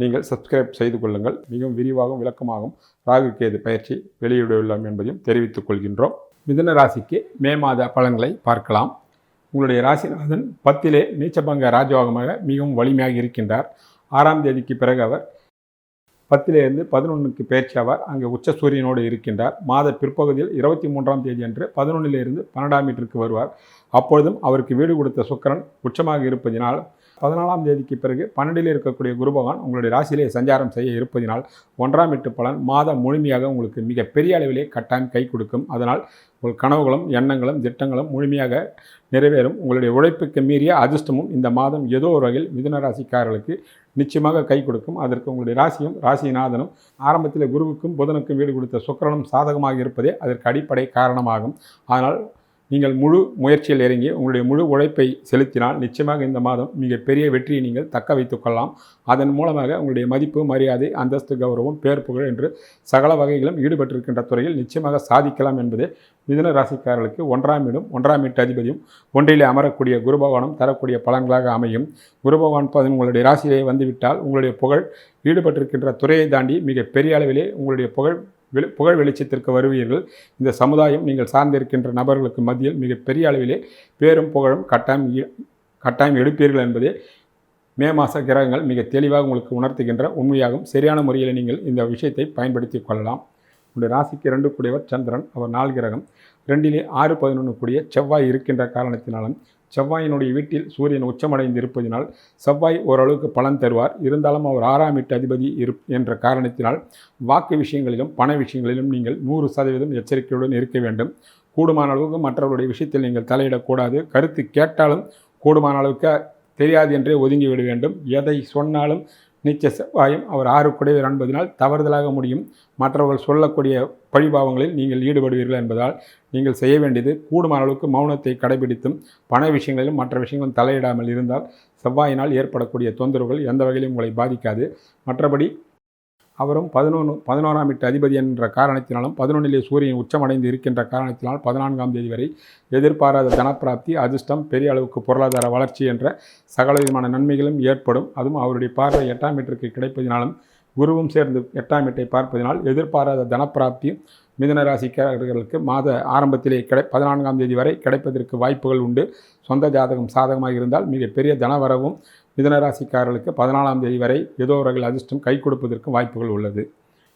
நீங்கள் சப்ஸ்கிரைப் செய்து கொள்ளுங்கள். மிகவும் விரிவாகவும் விளக்கமாகவும் ராகு கேது பயிற்சி வெளியிடவுள்ளோம் என்பதையும் தெரிவித்துக் கொள்கின்றோம். மிதன ராசிக்கு மே மாத பலன்களை பார்க்கலாம். உங்களுடைய ராசிநாதன் பத்திலே நீச்சபங்க ராஜயோகமாக மிகவும் வலிமையாக இருக்கின்றார். ஆறாம் தேதிக்கு பிறகு அவர் பத்திலிருந்து பதினொன்றுக்கு பயிற்சி ஆவார். அங்கே உச்ச சூரியனோடு இருக்கின்றார். மாத பிற்பகுதியில் இருபத்தி மூன்றாம் தேதி அன்று பதினொன்றிலிருந்து பன்னெண்டாம் மீட்டருக்கு வருவார். அப்பொழுதும் அவருக்கு வீடு கொடுத்த சுக்கரன் உச்சமாக இருப்பதினால் பதினாலாம் தேதிக்கு பிறகு பன்னெண்டில் இருக்கக்கூடிய குரு பகவான் உங்களுடைய ராசியிலே சஞ்சாரம் செய்ய இருப்பதினால் ஒன்றாம் எட்டு பலன் மாதம் முழுமையாக உங்களுக்கு மிக பெரிய அளவிலே கட்டாயம் கை கொடுக்கும். அதனால் உங்கள் கனவுகளும் எண்ணங்களும் திட்டங்களும் முழுமையாக நிறைவேறும். உங்களுடைய உழைப்புக்கு மீறிய அதிர்ஷ்டமும் இந்த மாதம் ஏதோ ஒரு வகையில் மிதுன ராசிக்காரர்களுக்கு நிச்சயமாக கை கொடுக்கும். அதற்கு உங்களுடைய ராசியும் ராசிநாதனும் ஆரம்பத்தில் குருவுக்கும் புதனுக்கும் வீடு கொடுத்த சுக்கரனும் சாதகமாக இருப்பதே அதற்கு அடிப்படை காரணமாகும். அதனால் நீங்கள் முழு முயற்சியில் இறங்கி உங்களுடைய முழு உழைப்பை செலுத்தினால் நிச்சயமாக இந்த மாதம் மிகப்பெரிய வெற்றியை நீங்கள் தக்க வைத்துக் கொள்ளலாம். அதன் மூலமாக உங்களுடைய மதிப்பு மரியாதை அந்தஸ்து கௌரவம் பேர் புகழ் என்று சகல வகைகளும் ஈடுபட்டிருக்கின்ற துறையில் நிச்சயமாக சாதிக்கலாம் என்பதே மிதுன ராசிக்காரர்களுக்கு ஒன்றாம் இடம் ஒன்றாம் வீட்டு அதிபதியும் ஒன்றிலே அமரக்கூடிய குருபகவானம் தரக்கூடிய பலன்களாக அமையும். குருபகவான் பதன் உங்களுடைய ராசியிலே வந்துவிட்டால் உங்களுடைய புகழ் ஈடுபட்டிருக்கின்ற துறையை தாண்டி மிக பெரிய அளவிலே உங்களுடைய புகழ் வெளி புகழ் வெளிச்சத்திற்கு வருவீர்கள். இந்த சமுதாயம் நீங்கள் சார்ந்திருக்கின்ற நபர்களுக்கு மத்தியில் மிக பெரிய அளவிலே பேரும் புகழும் கட்டாயம் கட்டாயம் எடுப்பீர்கள் என்பதே மே மாத கிரகங்கள் மிக தெளிவாக உங்களுக்கு உணர்த்துகின்ற உண்மையாகும் சரியான முறையில் நீங்கள் இந்த விஷயத்தை பயன்படுத்தி கொள்ளலாம். உங்களுடைய ராசிக்கு ரெண்டு கூடியவர் சந்திரன் அவர் நாள் கிரகம். ரெண்டிலே ஆறு பதினொன்று கூடிய செவ்வாய் இருக்கின்ற காரணத்தினாலும் செவ்வாயினுடைய வீட்டில் சூரியன் உச்சமடைந்து இருப்பதினால் செவ்வாய் ஓரளவுக்கு பலன் தருவார். இருந்தாலும் அவர் ஆறாம் வீட்டு அதிபதி இரு என்ற காரணத்தினால் வாக்கு விஷயங்களிலும் பண விஷயங்களிலும் நீங்கள் நூறு சதவீதம் எச்சரிக்கையுடன் இருக்க வேண்டும். கூடுமான அளவுக்கு மற்றவருடைய விஷயத்தில் நீங்கள் தலையிடக்கூடாது. கருத்து கேட்டாலும் கூடுமான அளவுக்கு தெரியாது என்றே ஒதுங்கிவிட வேண்டும். எதை சொன்னாலும் நிச்சய செவ்வாயும் அவர் ஆறுக்குடையவர் என்பதனால் தவறுதலாக முடியும். மற்றவர்கள் சொல்லக்கூடிய பழிபாவங்களில் நீங்கள் ஈடுபடுவீர்கள் என்பதால் நீங்கள் செய்ய வேண்டியது கூடுமான அளவுக்கு மௌனத்தை கடைபிடித்தும் பண விஷயங்களிலும் மற்ற விஷயங்களும் தலையிடாமல் இருந்தால் செவ்வாயினால் ஏற்படக்கூடிய தொந்தரவுகள் எந்த வகையிலும் உங்களை பாதிக்காது. மற்றபடி அவரும் பதினொன்று பதினோராம் எட்டு அதிபதி என்ற காரணத்தினாலும் பதினொன்றிலே சூரியன் உச்சமடைந்து இருக்கின்ற காரணத்தினால் பதினான்காம் தேதி வரை எதிர்பாராத தனப்பிராப்தி அதிர்ஷ்டம் பெரிய அளவுக்கு பொருளாதார வளர்ச்சி என்ற சகல விதமான நன்மைகளும் ஏற்படும். அதுவும் அவருடைய பார்வை எட்டாம் மீட்டருக்கு கிடைப்பதினாலும் குருவும் சேர்ந்து எட்டாம் வீட்டை பார்ப்பதினால் எதிர்பாராத தனப்பிராப்தி மிதன ராசிக்காரர்களுக்கு மாத ஆரம்பத்திலே கிடை பதினான்காம் தேதி வரை கிடைப்பதற்கு வாய்ப்புகள் உண்டு. சொந்த ஜாதகம் சாதகமாக இருந்தால் மிகப்பெரிய தனவரவும் மிதன ராசிக்காரர்களுக்கு பதினாலாம் தேதி வரை ஏதோ வகையில் அதிர்ஷ்டம் கை கொடுப்பதற்கும் வாய்ப்புகள் உள்ளது.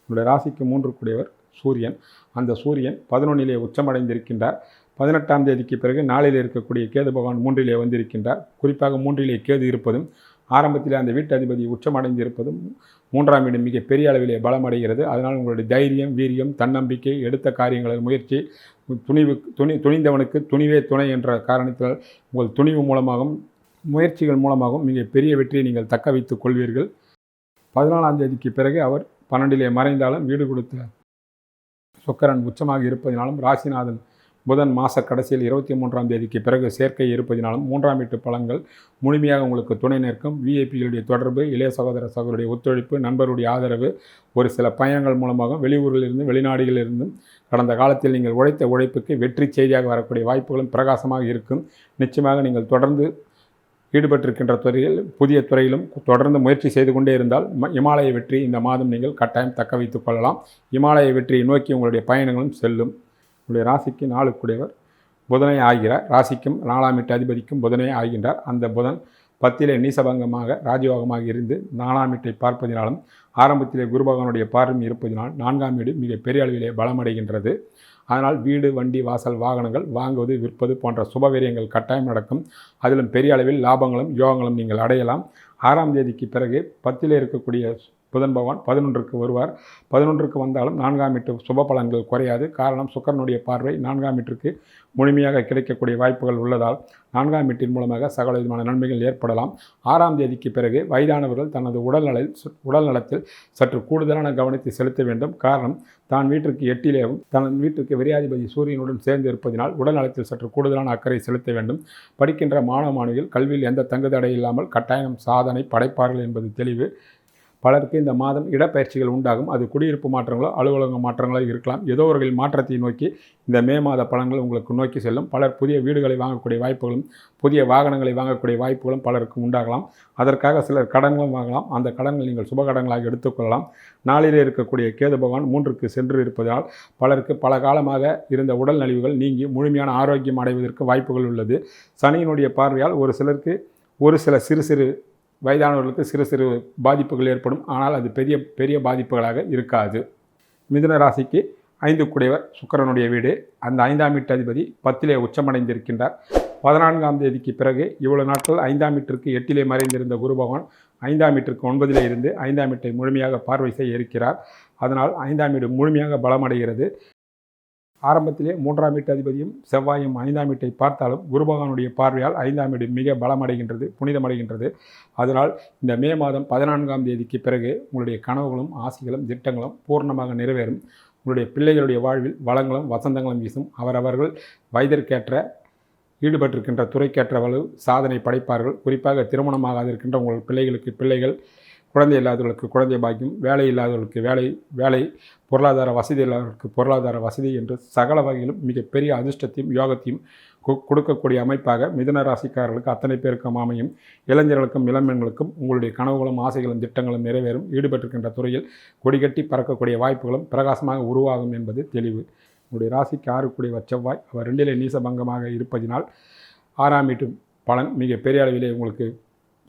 உங்களுடைய ராசிக்கு மூன்று கூடியவர் சூரியன். அந்த சூரியன் பதினொன்னிலே உச்சமடைந்திருக்கின்றார். பதினெட்டாம் தேதிக்கு பிறகு நாளில் இருக்கக்கூடிய கேது பகவான் மூன்றிலே வந்திருக்கின்றார். குறிப்பாக மூன்றிலே கேது இருப்பதும் ஆரம்பத்தில் அந்த வீட்டு அதிபதி உச்சமடைந்திருப்பதும் மூன்றாம் வீடு மிக பெரிய அளவிலே பலமடைகிறது. அதனால் உங்களுடைய தைரியம் வீரியம் தன்னம்பிக்கை எடுத்த காரியங்களில் முயற்சி துணிவு துணி துணிந்தவனுக்கு துணிவே துணை என்ற காரணத்தால் உங்கள் துணிவு மூலமாகவும் முயற்சிகள் மூலமாகவும் மிக பெரிய வெற்றியை நீங்கள் தக்க வைத்துக் கொள்வீர்கள். பதினாலாம் தேதிக்கு பிறகு அவர் பன்னெண்டிலே மறைந்தாலும் வீடு கொடுத்த சுக்கரன் உச்சமாக இருப்பதினாலும் ராசிநாதன் புதன் மாத கடைசியில் இருபத்தி மூன்றாம் தேதிக்கு பிறகு சேர்க்கை இருப்பதினாலும் மூன்றாம் வீட்டு பலன்கள் முழுமையாக உங்களுக்கு துணை நிற்கும். விஐபிகளுடைய தொடர்பு இளைய சகோதர சகோதரருடைய ஒத்துழைப்பு நண்பருடைய ஆதரவு ஒரு சில பயணங்கள் மூலமாகவும் வெளியூரிலிருந்து வெளிநாடுகளிலிருந்தும் கடந்த காலத்தில் நீங்கள் உழைத்த உழைப்புக்கு வெற்றி செய்தியாக வரக்கூடிய வாய்ப்புகளும் பிரகாசமாக இருக்கும். நிச்சயமாக நீங்கள் தொடர்ந்து ஈடுபட்டிருக்கின்ற துறையில் புதிய துறையிலும் தொடர்ந்து முயற்சி செய்து கொண்டே இருந்தால் இமாலய வெற்றி இந்த மாதம் நீங்கள் கட்டாயம் தக்க வைத்துக் கொள்ளலாம். இமாலய வெற்றியை நோக்கி உங்களுடைய பயணங்களும் செல்லும். உங்களுடைய ராசிக்கு நாளுக்குடையவர் புதனை ஆகிறார். ராசிக்கும் நாலாம் வீட்டு அதிபதிக்கும் புதனே ஆகின்றார். அந்த புதன் பத்திலே நீசபங்கமாக ராஜயோகமாக இருந்து நாலாம் வீட்டை பார்ப்பதினாலும் ஆரம்பத்திலே குரு பகவானுடைய பார்வையும் இருப்பதினால் நான்காம் வீடு மிக பெரிய அளவிலே பலமடைகின்றது. அதனால் வீடு வண்டி வாசல் வாகனங்கள் வாங்குவது விற்பது போன்ற சுபவீரியங்கள் கட்டாயம் நடக்கும். அதிலும் பெரிய அளவில் லாபங்களும் யோகங்களும் நீங்கள் அடையலாம். ஆறாம் தேதிக்கு பிறகு பத்திலே இருக்கக்கூடிய புதன் பகவான் பதினொன்றுக்கு வருவார். பதினொன்றுக்கு வந்தாலும் நான்காம் வீட்டு சுப பலன்கள் குறையாது. காரணம் சுக்கரனுடைய பார்வை நான்காம் வீட்டிற்கு முழுமையாக கிடைக்கக்கூடிய வாய்ப்புகள் உள்ளதால் நான்காம் வீட்டின் மூலமாக சகல விதமான நன்மைகள் ஏற்படலாம். ஆறாம் தேதிக்கு பிறகு வயதானவர்கள் தனது உடல்நலில் உடல் நலத்தில் சற்று கூடுதலான கவனத்தை செலுத்த வேண்டும். காரணம் தான் வீட்டிற்கு எட்டிலேயும் தன் வீட்டிற்கு விரையாதிபதி சூரியனுடன் சேர்ந்து இருப்பதினால் உடல் நலத்தில் சற்று கூடுதலான அக்கறை செலுத்த வேண்டும். படிக்கின்ற மாணவ மாணவிகள் கல்வியில் எந்த தங்குதடை இல்லாமல் கட்டாயம் சாதனை படைப்பார்கள் என்பது தெளிவு. பலருக்கு இந்த மாதம் இடப்பெயர்ச்சிகள் உண்டாகும். அது குடியிருப்பு மாற்றங்களோ அலுவலக மாற்றங்களோ இருக்கலாம். ஏதோ ஒரு மாற்றத்தை நோக்கி இந்த மே மாத பலன்கள் உங்களுக்கு நோக்கி செல்லும். பலர் புதிய வீடுகளை வாங்கக்கூடிய வாய்ப்புகளும் புதிய வாகனங்களை வாங்கக்கூடிய வாய்ப்புகளும் பலருக்கு உண்டாகலாம். அதற்காக சிலர் கடன்களும் வாங்கலாம். அந்த கடன்கள் நீங்கள் சுபகடங்களாக எடுத்துக்கொள்ளலாம். நாளிலே இருக்கக்கூடிய கேது பகவான் மூன்றுக்கு சென்று இருப்பதால் பலருக்கு பல காலமாக இருந்த உடல் நலிவுகள் நீங்கி முழுமையான ஆரோக்கியம் அடைவதற்கு வாய்ப்புகள் உள்ளது. சனியினுடைய பார்வையால் ஒரு சிலருக்கு ஒரு சில சிறு சிறு வயதானவர்களுக்கு சிறு சிறு பாதிப்புகள் ஏற்படும். ஆனால் அது பெரிய பெரிய பாதிப்புகளாக இருக்காது. மிதுன ராசிக்கு ஐந்து குடைவர் சுக்கிரனுடைய வீடு. அந்த ஐந்தாம் வீட்டு அதிபதி பத்திலே உச்சமடைந்திருக்கின்றார். பதினான்காம் தேதிக்கு பிறகு இவ்வளவு நாட்கள் ஐந்தாம் வீட்டிற்கு எட்டிலே மறைந்திருந்த குரு பகவான் ஐந்தாம் வீட்டிற்கு ஒன்பதிலே இருந்து ஐந்தாம் வீட்டை முழுமையாக பார்வை செய்ய இருக்கிறார். அதனால் ஐந்தாம் வீடு முழுமையாக பலமடைகிறது. ஆரம்பத்திலே மூன்றாம் வீட்டு அதிபதியும் செவ்வாயும் ஐந்தாம் வீட்டை பார்த்தாலும் குருபகவானுடைய பார்வையால் ஐந்தாம் வீடு மிக பலமடைகின்றது புனிதமடைகின்றது. அதனால் இந்த மே மாதம் பதினான்காம் தேதிக்கு பிறகு உங்களுடைய கனவுகளும் ஆசைகளும் திட்டங்களும் பூர்ணமாக நிறைவேறும். உங்களுடைய பிள்ளைகளுடைய வாழ்வில் வளங்களும் வசந்தங்களும் வீசும். அவரவர்கள் வயதிற்கேற்ற ஈடுபட்டிருக்கின்ற துறைக்கேற்ற வலு சாதனை படைப்பார்கள். குறிப்பாக திருமணமாகாது இருக்கின்ற உங்கள் பிள்ளைகளுக்கு பிள்ளைகள் குழந்தை இல்லாதவர்களுக்கு குழந்தை பாக்கியம் வேலை இல்லாதவர்களுக்கு வேலை வேலை பொருளாதார வசதி இல்லாதவர்களுக்கு பொருளாதார வசதி என்று சகல வகையிலும் மிகப்பெரிய அதிர்ஷ்டத்தையும் யோகத்தையும் கொடுக்கக்கூடிய அமைப்பாக மிதன ராசிக்காரர்களுக்கு அத்தனை பேருக்கும் அமையும். இளைஞர்களுக்கும் இளம்பெண்களுக்கும் உங்களுடைய கனவுகளும் ஆசைகளும் திட்டங்களும் நிறைவேறும். ஈடுபட்டிருக்கின்ற துறையில் கொடிகட்டி பறக்கக்கூடிய வாய்ப்புகளும் பிரகாசமாக உருவாகும் என்பது தெளிவு. உங்களுடைய ராசிக்கு ஆறுக்கூடிய செவ்வாய் அவர் ரெண்டிலே நீசபங்கமாக இருப்பதினால் ஆறாம் வீட்டு பலன் மிக பெரிய அளவிலே உங்களுக்கு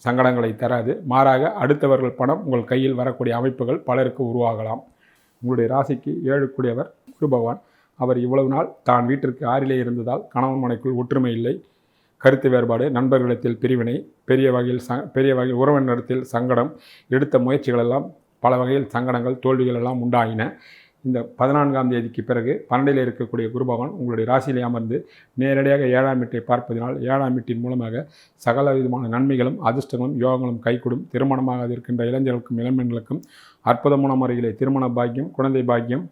சங்கடங்களை தராது. மாறாக அடுத்தவர்கள் பணம் உங்கள் கையில் வரக்கூடிய அமைப்புகள் பலருக்கு உருவாகலாம். உங்களுடைய ராசிக்கு ஏழுக்குடையவர் குரு பகவான் அவர் இவ்வளவு நாள் தான் வீட்டிற்கு ஆறிலே இருந்ததால் கணவன் மனைக்குள் ஒற்றுமை இல்லை. கருத்து வேறுபாடு நண்பர்களிடத்தில் பிரிவினை பெரிய வகையில் ச பெரிய வகையில் உறவினரிடத்தில் சங்கடம் எடுத்த முயற்சிகளெல்லாம் பல வகையில் சங்கடங்கள் தோல்விகள் எல்லாம் உண்டாயின. இந்த பதினான்காம் தேதிக்கு பிறகு பன்னெண்டில் இருக்கக்கூடிய குரு பகவான் உங்களுடைய ராசியிலே அமர்ந்து நேரடியாக ஏழாம் வீட்டை பார்ப்பதினால் ஏழாம் வீட்டின் மூலமாக சகல விதமான நன்மைகளும் அதிர்ஷ்டங்களும் யோகங்களும் கைகூடும். திருமணமாக இருக்கின்ற இளைஞர்களுக்கும் இளம்பெண்களுக்கும் அற்புதமான முறையிலே திருமண பாக்கியம் குழந்தை பாக்கியம்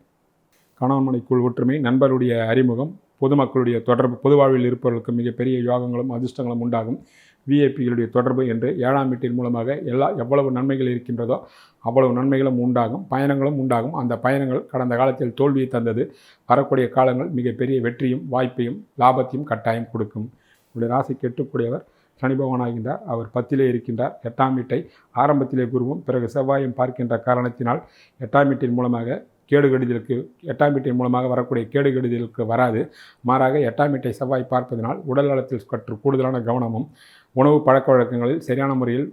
கணவன்மனைக்குள் ஒற்றுமை நண்பருடைய அறிமுகம் பொதுமக்களுடைய தொடர்பு பொது வாழ்வில் இருப்பவர்களுக்கு மிகப்பெரிய யோகங்களும் அதிர்ஷ்டங்களும் உண்டாகும். விஐபிகளுடைய தொடர்பு என்று ஏழாம் வீட்டின் மூலமாக எல்லா எவ்வளவு நன்மைகள் இருக்கின்றதோ அவ்வளவு நன்மைகளும் உண்டாகும் பயணங்களும் உண்டாகும். அந்த பயணங்கள் கடந்த காலத்தில் தோல்வியை தந்தது. வரக்கூடிய காலங்கள் மிகப்பெரிய வெற்றியும் வாய்ப்பையும் லாபத்தையும் கட்டாயம் கொடுக்கும். உங்களுடைய ராசி கெட்டுக்கூடியவர் சனி பகவானாகின்றார் அவர் பத்திலே இருக்கின்றார். எட்டாம் வீட்டை ஆரம்பத்திலே குருவும் பிறகு செவ்வாயும் பார்க்கின்ற காரணத்தினால் எட்டாம் வீட்டின் மூலமாக கேடு கெடுதலுக்கு எட்டாம் வீட்டின் மூலமாக வரக்கூடிய கேடு கெடுதலுக்கு வராது. மாறாக எட்டாம் வீட்டை செவ்வாய் பார்ப்பதனால் உடல் நலத்தில் சற்று கூடுதலான கவனமும் உணவு பழக்க வழக்கங்களில் சரியான முறையில்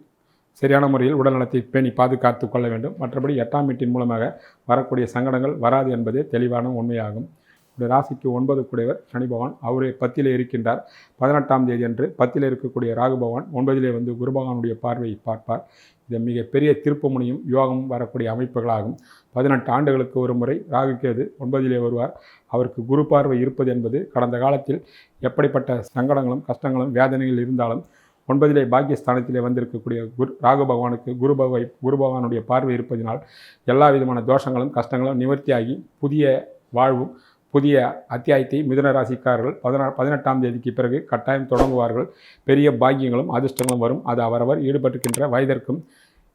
சரியான முறையில் உடல்நலத்தை பேணி பாதுகாத்து கொள்ள வேண்டும். மற்றபடி எட்டாம் வீட்டின் மூலமாக வரக்கூடிய சங்கடங்கள் வராது என்பதே தெளிவான உண்மையாகும். இந்த ராசிக்கு ஒன்பது குடைவர் சனி பகவான். அவரே பத்திலே இருக்கின்றார். பதினெட்டாம் தேதி அன்று பத்தில் இருக்கக்கூடிய ராகு பகவான் ஒன்பதிலே வந்து குரு பகவானுடைய பார்வையை பார்ப்பார். இது மிகப்பெரிய திருப்பு முனையும் யோகமும் வரக்கூடிய அமைப்புகளாகும். பதினெட்டு ஆண்டுகளுக்கு ஒரு முறை ராகு கேது ஒன்பதிலே வருவார். அவருக்கு குரு பார்வை இருப்பது என்பது கடந்த காலத்தில் எப்படிப்பட்ட சங்கடங்களும் கஷ்டங்களும் வேதனைகள் இருந்தாலும் ஒன்பதிலே பாக்கியஸ்தானத்திலே வந்திருக்கக்கூடிய குரு ராகு பகவானுக்கு குரு பகவை குரு பகவானுடைய பார்வை இருப்பதினால் எல்லா விதமான தோஷங்களும் கஷ்டங்களும் நிவர்த்தியாகி புதிய வாழ்வும் புதிய அத்தியாயத்தை மிதுன ராசிக்காரர்கள் பதினா பதினெட்டாம் தேதிக்கு பிறகு கட்டாயம் தொடங்குவார்கள். பெரிய பாக்கியங்களும் அதிர்ஷ்டங்களும் வரும். அது அவரவர் ஈடுபட்டிருக்கின்ற வயதிற்கும்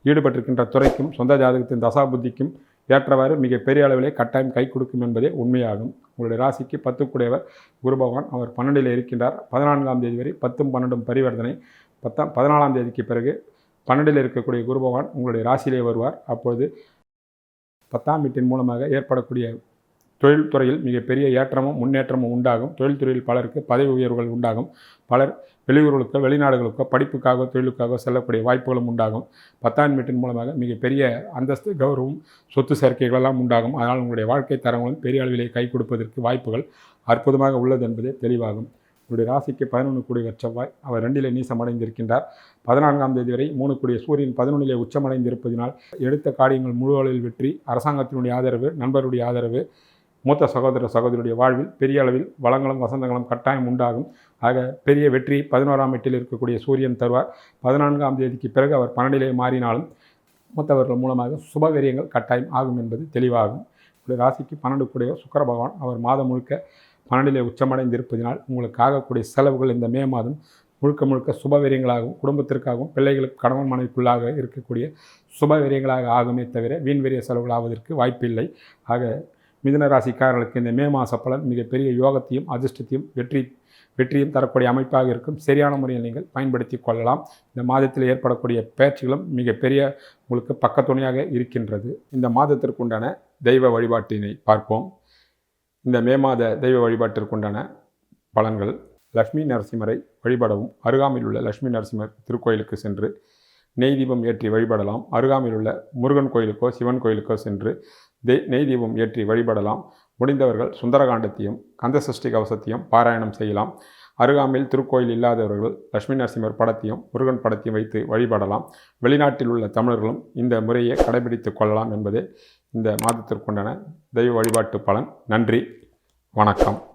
ஈடுபட்டிருக்கின்ற துறைக்கும் சொந்த ஜாதகத்தின் தசாபுத்திக்கும் ஏற்றவாறு மிக பெரிய அளவிலே கட்டாயம் கை கொடுக்கும் என்பதே உண்மையாகும். உங்களுடைய ராசிக்கு பத்துக்குடையவர் குரு பகவான். அவர் பன்னெண்டில் இருக்கின்றார். பதினான்காம் தேதி வரை பத்தும் பன்னெண்டும் பரிவர்த்தனை. பத்தாம் பதினாலாம் தேதிக்கு பிறகு பன்னெண்டில் இருக்கக்கூடிய குரு பகவான் உங்களுடைய ராசியிலே வருவார். அப்பொழுது பத்தாம் வீட்டின் மூலமாக ஏற்படக்கூடிய தொழில்துறையில் மிகப்பெரிய ஏற்றமும் முன்னேற்றமும் உண்டாகும். தொழில்துறையில் பலருக்கு பதவி உயர்வுகள் உண்டாகும். பலர் வெளியூர்களுக்கோ வெளிநாடுகளுக்கோ படிப்புக்காக தொழிலுக்காக செல்லக்கூடிய வாய்ப்புகளும் உண்டாகும். பத்தாம் வீட்டின் மூலமாக மிகப்பெரிய அந்தஸ்து கௌரவம் சொத்து சேர்க்கைகளெல்லாம் உண்டாகும். அதனால் உங்களுடைய வாழ்க்கை தரங்களும் பெரிய அளவிலே கை கொடுப்பதற்கு வாய்ப்புகள் அற்புதமாக உள்ளது என்பதே தெளிவாகும். உங்களுடைய ராசிக்கு பதினொன்று கூடிய செவ்வாய் அவர் ரெண்டிலே நீசமடைந்திருக்கின்றார். பதினான்காம் தேதி வரை மூணு கூடிய சூரியன் பதினொன்றிலே உச்சமடைந்திருப்பதினால் எடுத்த காரியங்கள் முழு அளவில் வெற்றி அரசாங்கத்தினுடைய ஆதரவு நண்பருடைய ஆதரவு மூத்த சகோதர சகோதரியுடைய வாழ்வில் பெரிய அளவில் வளங்களும் வசந்தங்களும் கட்டாயம் உண்டாகும். ஆக பெரிய வெற்றி பதினோராம் எட்டில் இருக்கக்கூடிய சூரியன் தருவார். பதினான்காம் தேதிக்கு பிறகு அவர் பன்னெண்டிலே மாறினாலும் மூத்தவர்கள் மூலமாக சுபகரியங்கள் கட்டாயம் ஆகும் என்பது தெளிவாகும். ராசிக்கு பன்னெண்டு கூடிய சுக்கர பகவான் அவர் மாதம் முழுக்க பன்னெண்டிலே உச்சமடைந்திருப்பதினால் உங்களுக்கு ஆகக்கூடிய செலவுகள் இந்த மே மாதம் முழுக்க முழுக்க சுபவீரியங்களாகவும் குடும்பத்திற்காகவும் பிள்ளைகளுக்கு கணவன் மனைவிக்குள்ளாக இருக்கக்கூடிய சுபவீரியங்களாக ஆகுமே தவிர வீண்வெறிய செலவுகள் ஆவதற்கு வாய்ப்பில்லை. ஆக மிதுன ராசிக்காரர்களுக்கு இந்த மே மாத பலன் மிகப்பெரிய யோகத்தையும் அதிர்ஷ்டத்தையும் வெற்றி வெற்றியும் தரக்கூடிய அமைப்பாக இருக்கும். சரியான முறையில் நீங்கள் பயன்படுத்தி கொள்ளலாம். இந்த மாதத்தில் ஏற்படக்கூடிய பயிற்சிகளும் மிகப்பெரிய உங்களுக்கு பக்கத்துணையாக இருக்கின்றது. இந்த மாதத்திற்குண்டான தெய்வ வழிபாட்டினை பார்ப்போம். இந்த மே மாத தெய்வ வழிபாட்டிற்குண்டான பலன்கள். லக்ஷ்மி நரசிம்மரை வழிபடவும் அருகாமையில் உள்ள லக்ஷ்மி நரசிம்மர் திருக்கோயிலுக்கு சென்று நெய் தீபம் ஏற்றி வழிபடலாம். அருகாமையில் உள்ள முருகன் கோயிலுக்கோ சிவன் கோயிலுக்கோ சென்று தே நெய் தீபம் ஏற்றி வழிபடலாம். முடிந்தவர்கள் சுந்தரகாண்டத்தையும் கந்தசஷ்டி கவசத்தையும் பாராயணம் செய்யலாம். அருகாமையில் திருக்கோயில் இல்லாதவர்கள் லட்சுமி நரசிம்மர் படத்தையும் முருகன் படத்தையும் வைத்து வழிபடலாம். வெளிநாட்டில் உள்ள தமிழர்களும் இந்த முறையை கடைபிடித்து கொள்ளலாம் என்பதே இந்த மாதத்திற்குண்டான தெய்வ வழிபாட்டு பலன். நன்றி. வணக்கம்.